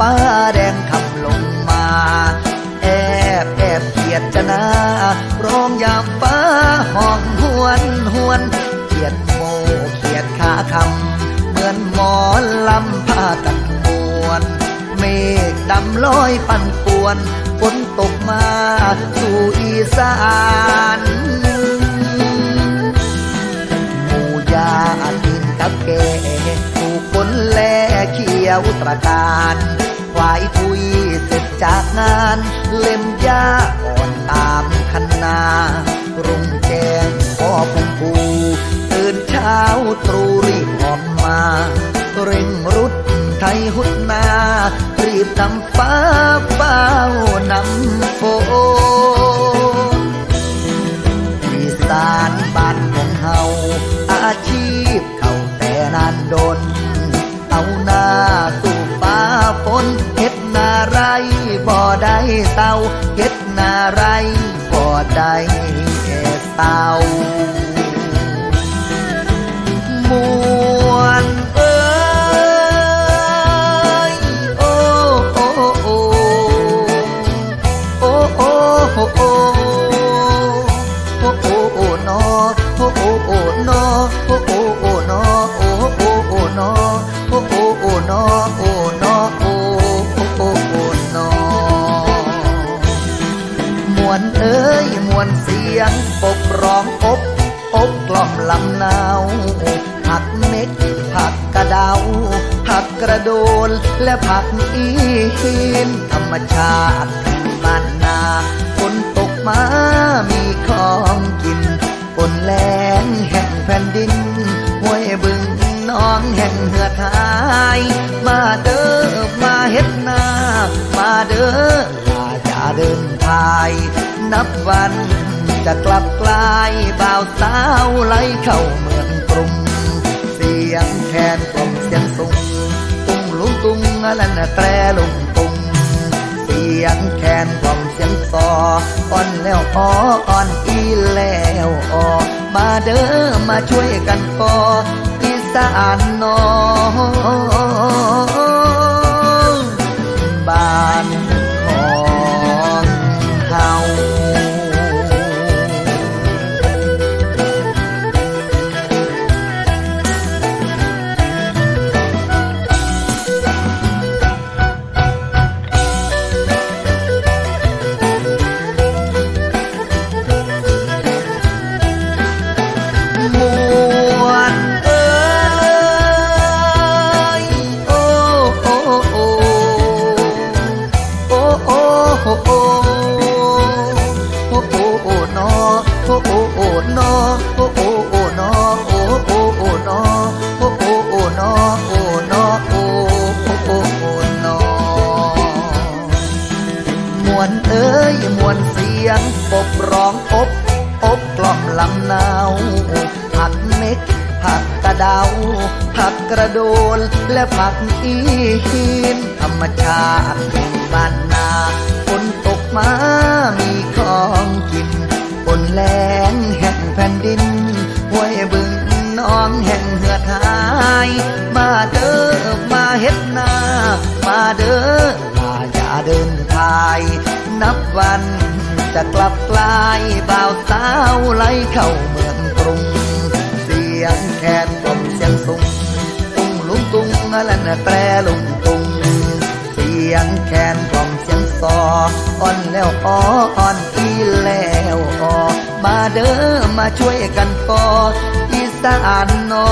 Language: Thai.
ป้าแดงคำลงมา แอบแอบเกียดจนาร้องยามฟ้าห้องหวนหวนเกียดโมเกียดขาคำเหมือนหมอนลำผ้าตัดมวนเมฆดำลอยปั่นป่วนฝนตกมาสู่อีสานหมูยาตินตับแก่ถูกฝนแลเขียวตรการ ควายพุยเสร็จจากงาน เล่มยาอ่อนตามคันนา รุ่งแจ้งพ่อพุ่งปูตื่นเช้าตรู่รีบออกมา เร่งรุดไทยหุดนา รีบนำฟ้าเป้านำ บ่ได้เศร้าเฮ็ดนาไรบ่ได้เศร้า ยงปกร้องอบอบกล่อมลำนาวผักเม็ดผักกระเดาผักกระโดนและผักอีหินธรรมชาติบ้านนาฝนตกมามีของกินฝนแรงแห่งแผ่นดินห้วยบึงน้องแห่งเหือดหาย มาเด้อมาเฮ็ดนา มาเด้อลาจะเดินทาย นับวัน จะกลับกลายบ่าวสาวไหลเข้าเมืองกรุงเสียงแคนกล่อมเสียงสุงตุงลุงตุงอะไรนะแตรลุงตุงเสียงแคนกล่อมเสียงซออ่อนแล้วอ้ออ่อนอีแล้วออมาเด้อมาช่วยกันปออีสานนอง โอ้โอ้โอ้โอ้โอ้โอ้นอโอ้โอ้โอ้นอโอ้โอ้โอ้นอโอ้โอ้โอ้นอโอ้โอ้โอ้นอโอ้นอโอ้โอ้โอ้โอ้นอมวนเอ้ยมวนเสียงปบร้องอบอบกล่อมลำนาวผักเม็ดผักกระเดาผักกระโดนและผักอีหินธรรมชาติ มาเด้อมาเฮ็ดนา มาเด้อลาอย่าเดินทาย นับวันจะกลับกลายบ่าวสาวไหลเข้าเมืองกรุง เสียงแคนกล่อมเสียงสุงตุงลุงตุงอะไรนะแตรลุงตุง เสียงแคนกล่อมเสียงซออ่อนแล้วอ้ออ่อนอีแล้วออมาเด้อมาช่วยกันปออีสานนอ